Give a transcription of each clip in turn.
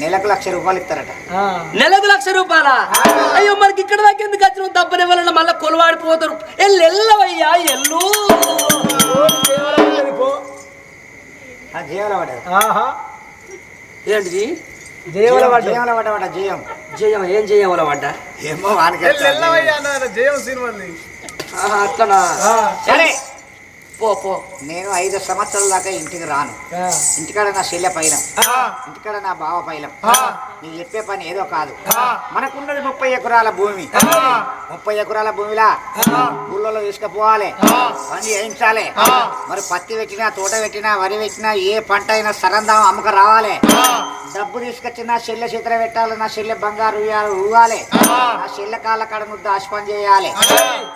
నెలకు లక్ష రూపాయలు ఇస్తారట. నెలకు లక్ష రూపాయల? అయ్యో మనకి ఇక్కడ దాకా ఎందుకు వచ్చిన దబ్బని వలన మళ్ళీ కొలువాడిపోతారు. ఎల్లు. ఎల్లవయ్యా ఎల్లు ఆ జీవల పడ్డది ఏంటిది? పడ్డ జయం. ఏం చేయవల పడ్డ ఏమో వానికి జయం సినిమాని. అట్లనా? సరే పో పో నేను ఐదు సంవత్సరాల దాకా ఇంటికి రాను. ఇంటికాడ నా చెల్లె పైలం. ఇంటికాడ నా బావ పైలం. నీకు చెప్పే పని ఏదో కాదు. మనకున్నది ముప్పై ఎకరాల భూమి. ముప్పై ఎకరాల భూమిలా? ఊళ్ళో తీసుకుపోవాలి పని చేయించాలి. మరి పత్తి పెట్టినా తోట పెట్టినా వరి పెట్టినా ఏ పంట అయినా సరందాం అమ్మక రావాలి. డబ్బు తీసుకొచ్చి నా చెల్లె చేతిలో పెట్టాలి నా చెల్లె బంగారు ఊగాలి నా చెల్లె కాళ్ళ కాడ నువ్వు దాచిపని చేయాలి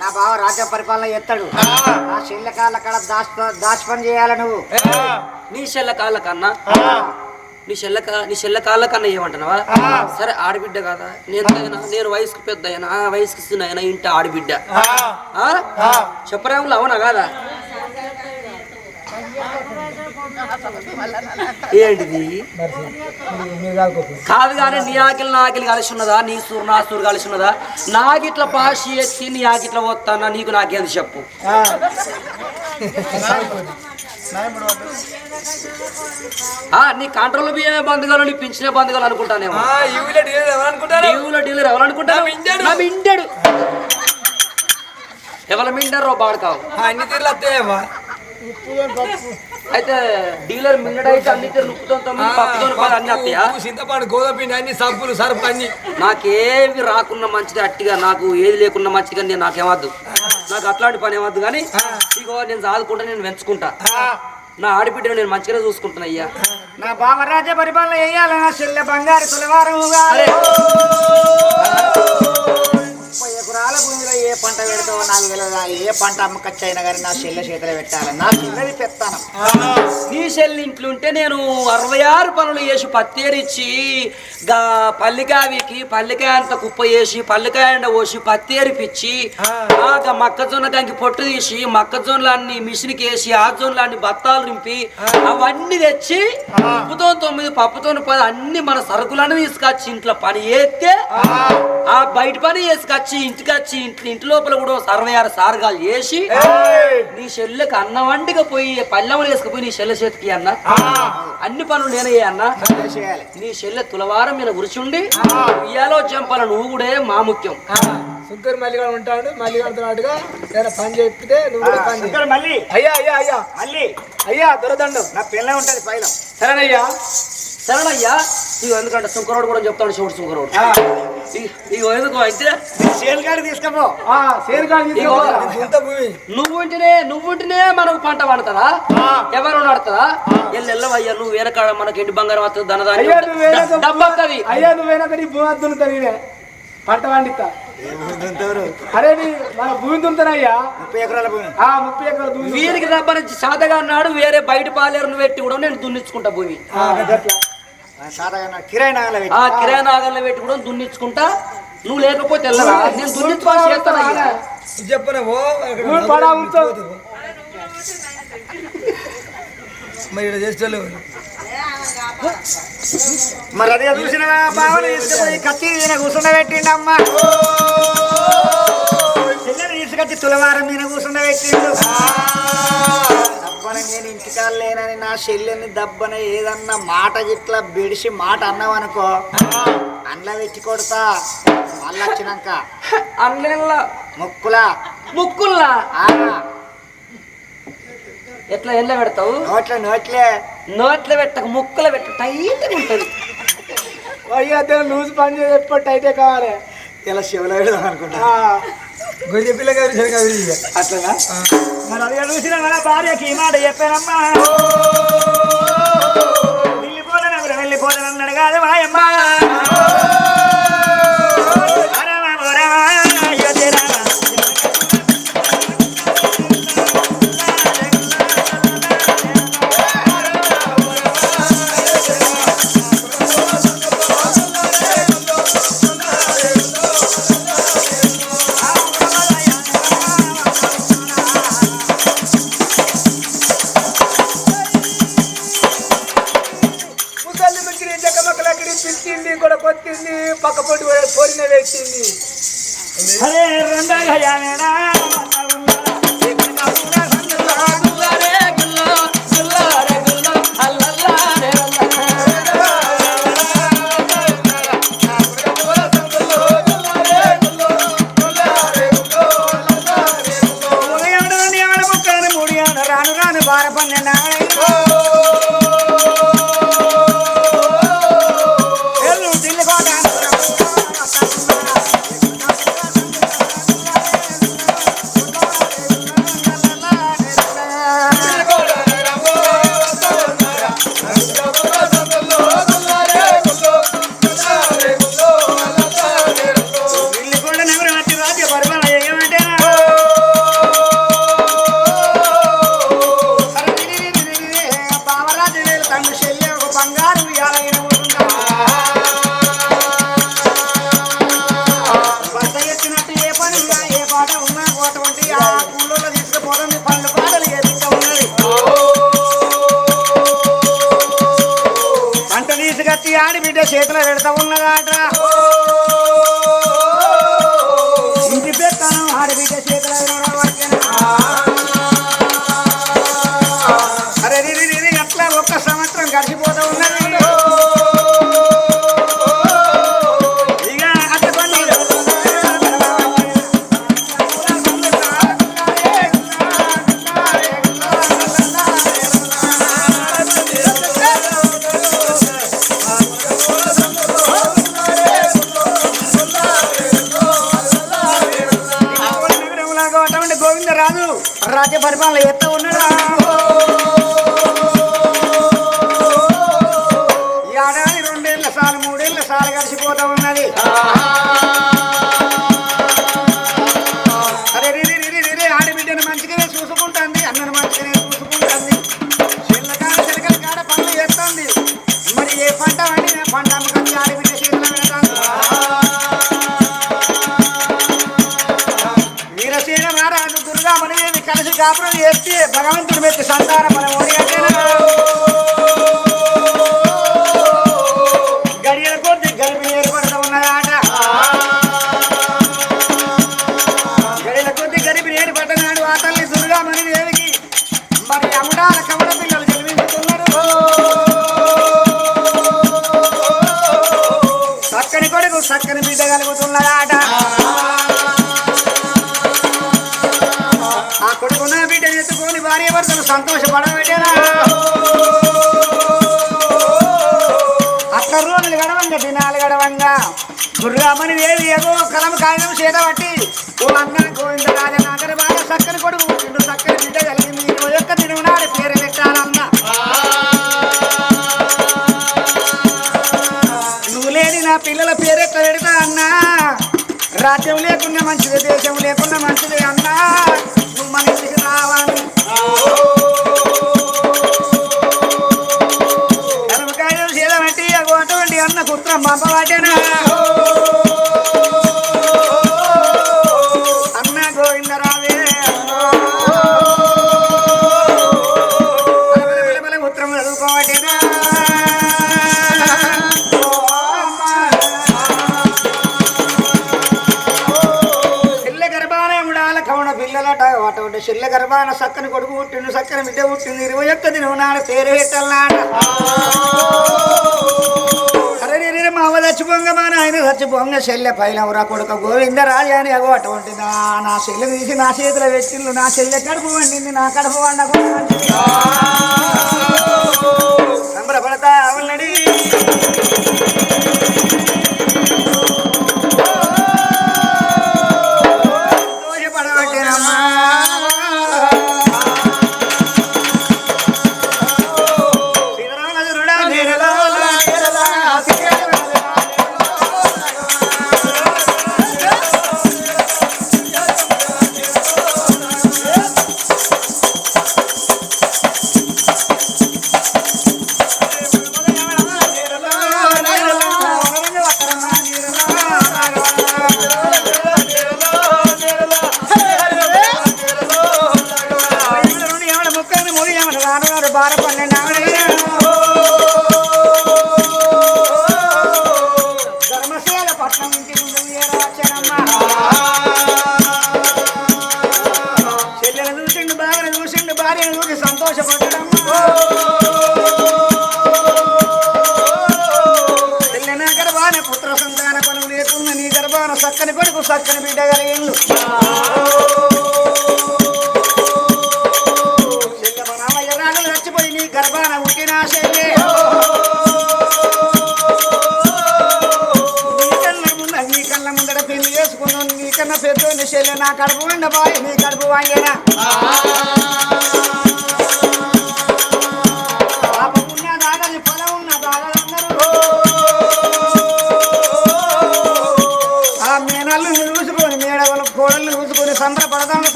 నా బావ రాజ్య పరిపాలన చేస్తాడు. నా చెల్లె కాళ్ళ కాడ దాచి దాచిపని చేయాలి నువ్వు? నీ చెల్ల కాళ్ళ కన్నా? నీ చెల్ల నీ చెల్ల కాళ్ళ కన్నా ఏమంటున్నావా? సరే ఆడబిడ్డ కదా? నేను నేను వయసుకు పెద్ద అయినా వయసుకు చిన్న అయినా ఇంటి ఆడబిడ్డ. ఆ? చెప్పరేములు అవునా కాదా? ఏంటిది? కాదు కానీ నీ ఆకిలి నా ఆకిలి కలిసి ఉన్నదా నీ సూరు నా సూరు కలిసి ఉన్నదా నాకిట్ల పాషి ఎత్తి నీ ఆకిట్ల పోతానా? నీకు నాకేంది చెప్పు? నీ కంట్రోల్ బియ్యమే బంధుగాలు నీ పింఛనే బంధుగాలు అనుకుంటానేమో. డీవులో డీలర్ ఎవరు మిండాడు. మిండారో బాడకావు అన్ని తీర్లు వస్తాయమ్మా అయితే డీలర్ అన్ని పప్పుతో పది అన్ని చింతపండు గోధుమ పిండి అన్ని సబ్బులు సరుపు అన్ని. నాకేవి రాకున్న మంచిది అట్టిగా నాకు ఏది లేకున్నా మంచిగా నేను నాకేమద్దు. నాకు అట్లాంటి పని ఏమద్దు కానీ ఇగో నేను చదువుకుంటా నేను పెంచుకుంటా నా ఆడబిడ్డను నేను మంచిగానే చూసుకుంటున్నా అయ్యా. నా బావ రాజ్య పరిపాలన చేయాలి నా చెల్లె బంగారు తులవారం పంట పెడతావో నాకు తెలియదా ఏ పంట అమ్మకచ్చి అయినా కానీ నా చెల్లె చేతిలో పెట్టాలి. నా చెల్లెది పెత్తాను. నీ చెల్లి ఇంట్లో ఉంటే నేను అరవై ఆరు పనులు వేసి పత్తేరిచ్చి గా పల్లికావికి పల్లికాయ అంత కుప్ప వేసి పల్లికాయ ఎండ పోసి పత్తేరిపిచ్చి ఆ. గా మొక్కజొన్న దానికి పొట్టు తీసి మొక్కజొన్నలన్నీ మిషన్కి వేసి ఆ జొన్నలన్నీ బత్తాలు నింపి అవన్నీ తెచ్చి ఉప్పుతో తొమ్మిది పప్పుతో పది అన్ని మన సరుకులన్నీ తీసుకొచ్చి ఇంట్లో పని చేస్తే ఆ. బయట పని చేసుకొచ్చి ఇంటికి వచ్చి ఇంటి ఇంటి లోపల కూడా అరవై ఆరు సారగాలు చేసి నీ చెల్లెకి అన్నం వండిగా పోయి పల్లెములు వేసుకుపోయి నీ చెల్లె చేతికి అన్న. అన్ని పనులు నేనే అన్న. నీ చెల్లె తులవారం మీద గురిచుండి ఉయ్యాలో చెంపాల నువ్వు కూడా మా ముఖ్యం. సుంకర్ మల్లిగాడు ఉంటాడు మల్లిగాడుతో నాటుగా ఏదైనా పని చెప్పితే నువ్వు కూడా పని చేయి. ఇక్కడ మళ్ళీ అయ్యా అయ్యా అయ్యా. మళ్ళీ అయ్యా దొరదండం. నా పిల్ల ఉంటది పైలం సరేనయ్యా సరేనయ్యా ఇగో ఎందుకంటే సుంకరోడు కూడా చెప్తాడు శివుడు సుంకరోడు ఇ- ఇగో ఎందుకు అయితే సేల్ గాడి తీసుకపో. ఆ. ఇంత భూమి. నువ్వు ఉంటేనే నువ్వు ఉంటేనే మనకు పంట పండుతుందా? ఎవరు నడుతుందా ఎల్లు ఎల్లవయ్యా నువ్వు వెనకాడ మనకి ఇంటి బంగారం వస్తుంది అయ్యా నువ్వు వేరే ధనదాన్ని డబ్బు వస్తుంది అయ్యా నువ్వేనా నీ భూమి అద్దునుతా నేనే. పంట పండిస్తా? అరే నీ మన భూమి దున్నుతానయ్యా. ముప్పై ఎకరాల భూమి. ఆ ముప్పై ఎకరాల భూమి వీరికి రబ్బని సాదగా అన్నాడు వేరే బయట పాలేరును పెట్టి కూడా నేను దున్నించుకుంటా భూమి. కిరాయి నగల పెట్టి కూడా దున్నించుకుంటా నువ్వు లేకపోతే వెళ్ళరా నేను చేస్తానయ్యా ఉంచు మరి ఇక్కడ చేస్తలేవు మరి అదే చూసిన బావని తీసుకుపోయి కత్తి ఈయన కూర్చుండబెట్టిండమ్మా. చెల్లెని తీసుకొచ్చి తులవారం మీద కూర్చుండబెట్టిండు. దబ్బన నేను ఇంటికాడ లేనని నా చెల్లెని దబ్బన ఏదన్నా మాట గిట్లా బిడిసి మాట అన్నావనుకో అండ్ల పెట్టి కొడతా మళ్ళీ వచ్చినాక. అన్నేళ్ళ ముక్కులా. ముక్కుల్లా? ఎట్లా ఎండ పెడతావు? నోట్లే నోట్లే. నోట్లో పెట్టక ముక్కుల పెట్ట టైట్గా ఉంటుంది. అయ్యా లూజ్ పని చేసి ఎప్పుడు టైటే కావాలి. ఇలా శివలో పెడదాం అనుకుంటా. గొర్రె పిల్లగా సరిగా విరిగి అట్లనా? మరి అది చూసిన మన భార్యకి ఈ మాట చెప్పానమ్మా. వెళ్ళిపోతాను అన్నాడు కాదు మాయమ్మ రాజ్య పరిపాలన మనదేవి కాపురం చేస్తే భగవంతుడు మెచ్చి సంతానం మనం ఓడిగట్టేనా గడవంగా దినాలు గడవంగా. దుర్గామణి దేవి ఏదో కలం కాగితం చేత పట్టి ఓ అన్న గోవింద రాజనాగరి బాగా చక్కని కొడుకు రెండు చక్కని బిడ్డ కలిగింది. ఇరవై ఒక్క దినం నాడు పేరు పెట్టాలన్న. నువ్వు లేని నా పిల్లల పేరు ఎట్లా పెడతా అన్నా? రాజ్యం లేకున్నా మంచిది దేశం లేకున్నా మంచిది అన్నా? పుత్రం అన్న అన్న గోవిందరావే. పుత్రం చదువుకోవటేనా గర్భాన ఉండాల పిల్లలట అటువంటి చిల్ల గర్భాన సక్కని కొడుకు పుట్టిండు సక్కని బిడ్డ పుట్టింది ఇరవై ఒక్క దినం నాడు పేరు పెట్టాలనాడ మా అవ్వ చచ్చిపోంగ మా నాయన చచ్చిపోంగ చెల్లె పైలవరా కొడుక గోవింద రాజా అని అగో అటువంటి నా నా చెల్లె తీసి నా చేతిలో పెట్టిండు. నా చెల్లె కడుపు వండింది నా కడుపు వండకుండా సంబరపడతా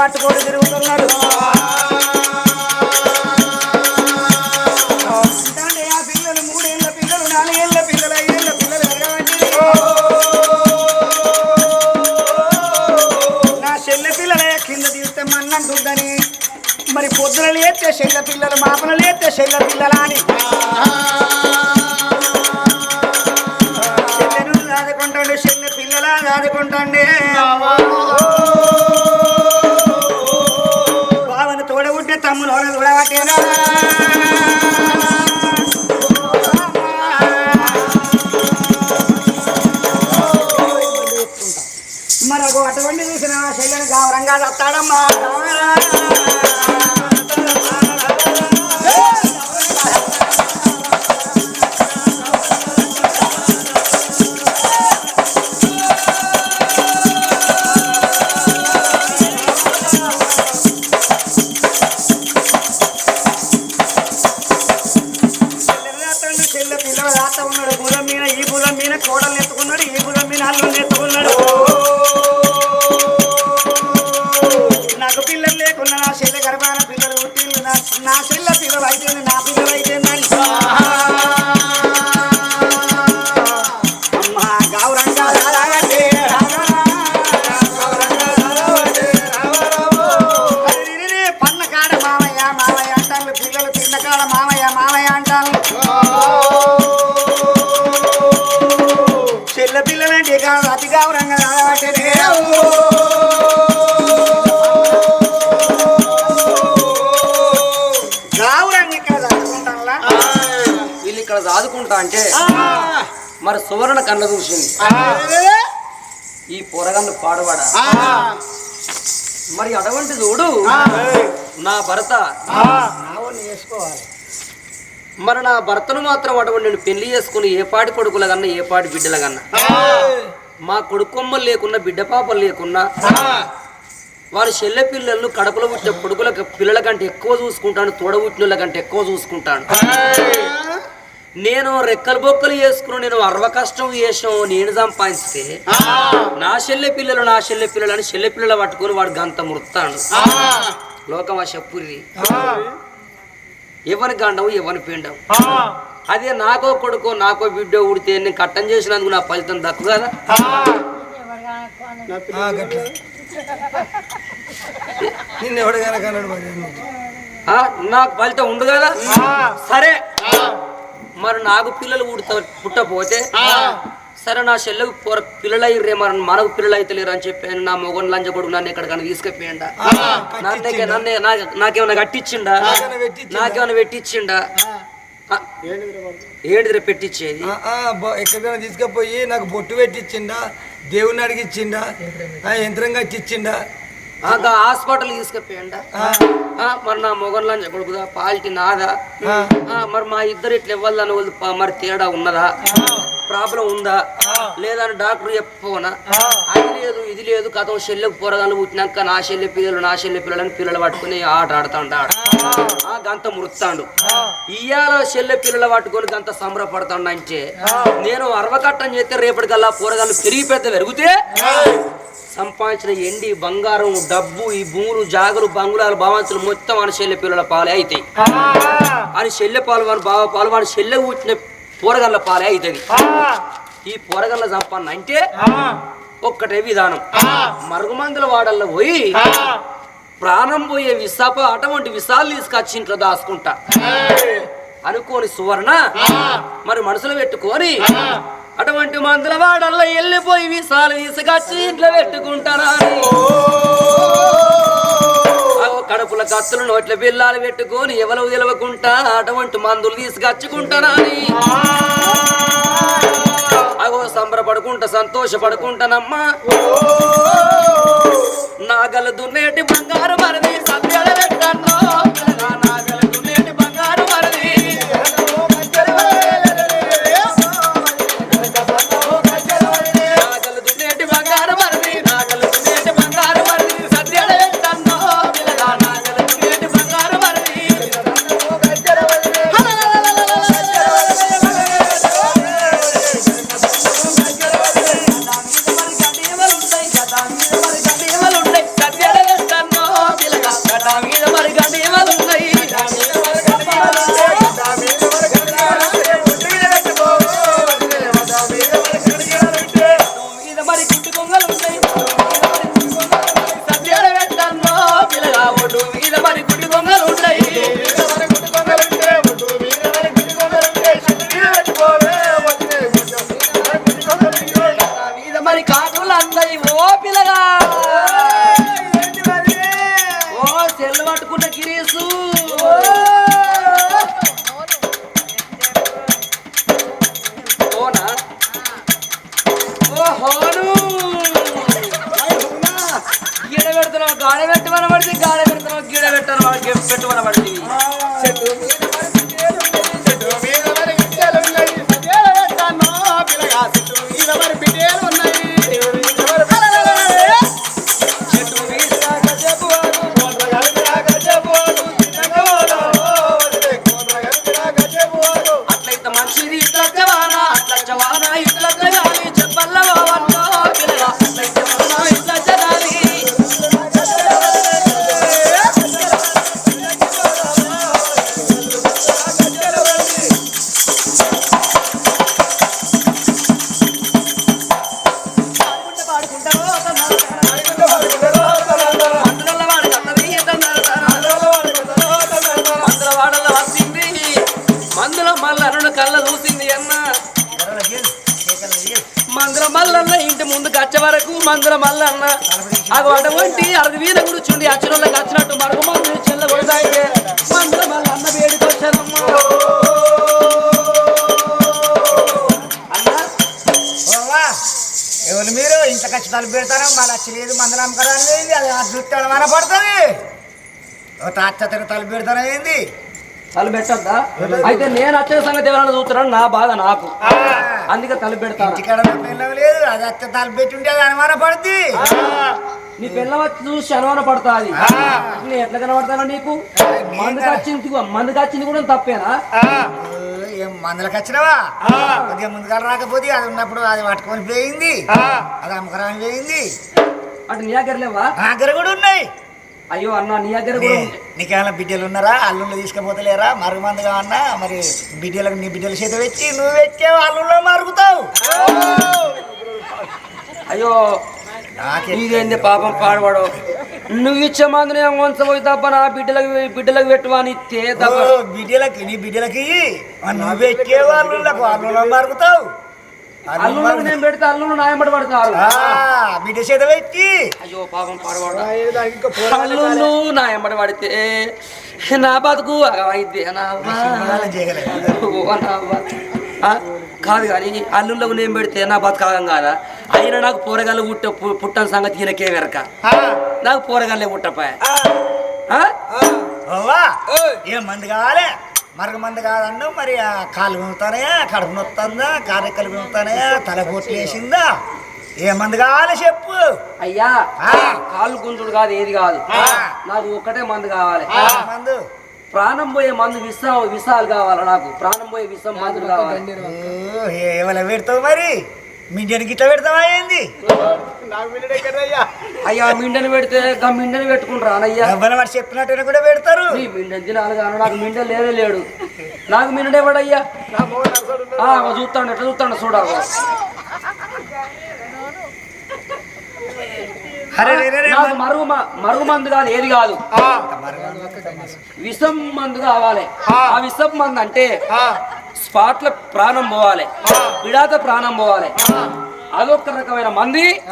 పట్టుకోడు Come on. నాకు పిల్లలు లేకున్నా నా చెల్లె గర్భాన పిల్లలు పుట్టిల్లు నా చెల్లె సువర్ణ కళ్ళ చూసింది. ఈ పొరగన్ను పాడవాడ? మరి అటువంటి చూడు నా భర్త. వేసుకోవాలి. మరి నా భర్తను మాత్రం అటువంటి నేను పెళ్ళి చేసుకుని ఏ పాటి కొడుకుల కన్నా ఏ పాటి బిడ్డల కన్నా. మా కొడుకొమ్మలు లేకున్నా బిడ్డ పాపలు లేకున్నా వారి చెల్లె పిల్లలను కడపలో పుట్టిన కొడుకుల పిల్లల కంటే ఎక్కువ చూసుకుంటాను తోడబుట్టిన కంటే ఎక్కువ చూసుకుంటాను. నేను రెక్కలు బొక్కలు చేసుకుని నేను అరవ కష్టం చేసాం నేను సంపాదిస్తే నా చెల్లె పిల్లలు నా చెల్లె పిల్లలు అని చెల్లె పిల్లలు పట్టుకొని వాడు గంత మురుతాడు లోకమా చెప్పుర్రి. ఎవరి గండం ఎవరి పిండం అదే నాకో కొడుకో నాకో బిడ్డో ఉడితే నేను కట్టం చేసినందుకు నా ఫలితం దక్కు కదా? ఆ, నాకు ఫలితం ఉండు కదా? సరే. మరి నాకు పిల్లలు పుడత పుట్టపోతే సరే నా చెల్లెకు పొర పిల్లలు మరి మనకు పిల్లలు అయితే లేరు అని చెప్పాను నా మొగన్ లంచ కొడుకు నన్ను ఎక్కడికైనా తీసుకుపోయిండా? నన్ను నన్ను నాకు- నాకేమైనా కట్టించిండా నాకేమైనా పెట్టించిండా? ఏంటిదిరా పెట్టించేది ఎక్కడికైనా తీసుకుపోయి నాకు బొట్టు పెట్టించిండా దేవుని అడిగిచ్చిండా? యంత్రం కట్టించిండా హాస్పిటల్ తీసుకుపోయండా ఆ, మరి నా మొగన్లా కొడుకుదా? పాలిటీ నాదా? మరి మా ఇద్దరు ఇట్లా ఇవ్వాలని వాళ్ళు మరి తేడా ఉన్నదా? ప్రాబ్లం ఉందా? లేదా అని డాక్టర్ చెప్పపోనా అది లేదు ఇది లేదు కథం చెల్లెకు పోరగాలు పుట్టినాక నా చెల్లె పిల్లలు నా చెల్లె పిల్లలని పిల్లలు పట్టుకుని ఆట ఆడుతాడు గంత మురుస్తాడు ఇయ్యాల చెల్లె పిల్లలు పట్టుకొని గంత సంబరపడతాడు అంటే నేను అరవకట్టం చేస్తే రేపటికల్లా పోరగాళ్ళు పెరిగి పెద్ద పెరిగితే? సంపాదించిన ఎండి బంగారం డబ్బు ఈ భూములు జాగలు బంగుళాలు భావంతులు మొత్తం వాని చెల్లె పిల్లల పాలే అవుతాయి అని చెల్లె పాలు వాని బావ పాలు వాని చెల్లె పుట్టిన పోరగల్ల పాలే అవుతుంది ఈ పోరగల్ల సంపన్న అంటే ఒక్కటే విధానం. మరుగుమందుల వాడల్లో పోయి ప్రాణం పోయే విసాప అటువంటి విసాలు తీసుకొచ్చి ఇంట్లో దాచుకుంటా. అనుకోని సువర్ణ మరి మనసులో పెట్టుకొని అటువంటి మందుల వాడల్లో వెళ్ళిపోయి విసాలు తీసుకొచ్చి ఇంట్లో పెట్టుకుంటారా అగో కడుపుల కత్తులు నోట్ల బిల్లాలు పెట్టుకొని ఎవరు తెలవకుంటా అటువంటి మందులు తీసుకొచ్చుకుంటారా అని. అగో సంబరపడుకుంటా సంతోషపడుకుంటానమ్మా. నాగలు దున్నేటి బంగారు మరది మందుల రెండు కళ్ళ చూసింది అన్న. మందుల మల్లన్న ఇంటి ముందు వచ్చే వరకు మందుల మల్లన్న. అగో అటువంటి అరది వీధ కూర్చుండి అచ్చిన వచ్చినట్టు మరొక మందు చెల్ల కొడతాయితే మందుల మల్లన్న వేడికి వచ్చానమ్మా. అన్నా ఎవరు మీరు? ఇంత ఖచ్చితాలు పెడతారు? మళ్ళీ లేదు మందులు అమ్మకరాని అది అద్భుతాలు మన పడుతుంది? తాత తాచతను తలు ఏంది? తలు పెట్టద్దా? అయితే నేను వచ్చే సంగతి ఎవరైనా చూస్తున్నాను నా బాధ నాకు. అందుకే తలు పెడతాను. లేదు అది అత్త తలు పెట్టి ఉంటే అది అనుమాన పడుద్ది. నీ పిల్ల వచ్చి చూసి అనుమాన పడతాది. నేను ఎట్లా కనబడతాను నీకు? మందుకు వచ్చింది మందుకు వచ్చింది కూడా తప్పేనా? మందులకు వచ్చినావా? కొద్దిగా ముందుగా రాకపోతే అది ఉన్నప్పుడు అది పట్టుకొని పోయింది. అది అమ్మకరాని పోయింది. అటు నీ దగ్గర లేవా? నా దగ్గర కూడా ఉన్నాయి. అయ్యో అన్న నీ దగ్గర కూడా. నీకేమైనా బిడ్డలు ఉన్నారా? అల్లుళ్ళు తీసుకుపోతలేరా? మరుగు మంది కావన్నా మరి బిడ్డలకు నీ బిడ్డల చేత పెట్టి నువ్వు పెట్టే అల్లుల్లో మరుగుతావు. అయ్యో నాకే ఇదేంది పాపం పాడవాడు? నువ్వు ఇచ్చే మందు నేను వంచబోయి తప్ప నా బిడ్డలకు బిడ్డలకు పెట్టువని బిడ్డలకి నీ బిడ్డలకి నువ్వు పెట్టే అల్లుల్లో మరుగుతావు. అల్లుళ్ళకు నేను పెడితే అల్లుళ్ళు నాయబడి పడతారు. బిడ్డ చేత పెట్టి అయ్యో పాపం పడవాడ. అల్లుళ్ళు నాయబడి పడితే నా బతుకు అయితే కాదు కానీ అల్లుళ్ళకు నేను పెడితే నా బతకాగం కాదా? అయినా నాకు పోరగాళ్ళు పుట్ట పుట్టని సంగతి ఈయనకే వెరక. నాకు పోరగాళ్ళే పుట్టపాయ. ఏం మంది కావాలి? మరగ మంది కాదన్ను మరి ఆ కాలు వినుతానయా కడుపు నొత్తందా కారెక్కలు వినుతానయా తల పోట్లు వేసిందా? ఏ మంది కావాలి చెప్పు. అయ్యా ఆ. కాళ్ళు గుంజుడు కాదు ఏది కాదు. ఆ. నాకు ఒక్కటే మందు కావాలి. మందు. ప్రాణం పోయే మందు విషం విషాలు కావాలి నాకు? ప్రాణం పోయే విషం మందులు కావాలి. ఓ, ఏమలా పెడతావు మరి? మింజని గిట్ల పెడతావా ఏంది? అయ్యా? మిండని పెడితే గా మిండని పెట్టుకుంటారా అనయ్యా ఎవ్వరు వాడు చెప్పినట్టు కూడా పెడతారు. నీ మిండని తినాలి కానీ నాకు మిండ లేనే లేడు. నాకు మిండనే పడయ్యా చూస్తాడు ఎట్లా చూస్తాడు చూడాలి నాకు మరుగు మరుగు మందు కాదు ఏది కాదు. విషం మందు కావాలి. ఆ. విషం మందు అంటే స్పాట్ల ప్రాణం పోవాలి. విడాత ప్రాణం పోవాలి. అదొక రకమైన మంది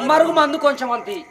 మరుగు మందు కొంచెం అంతి.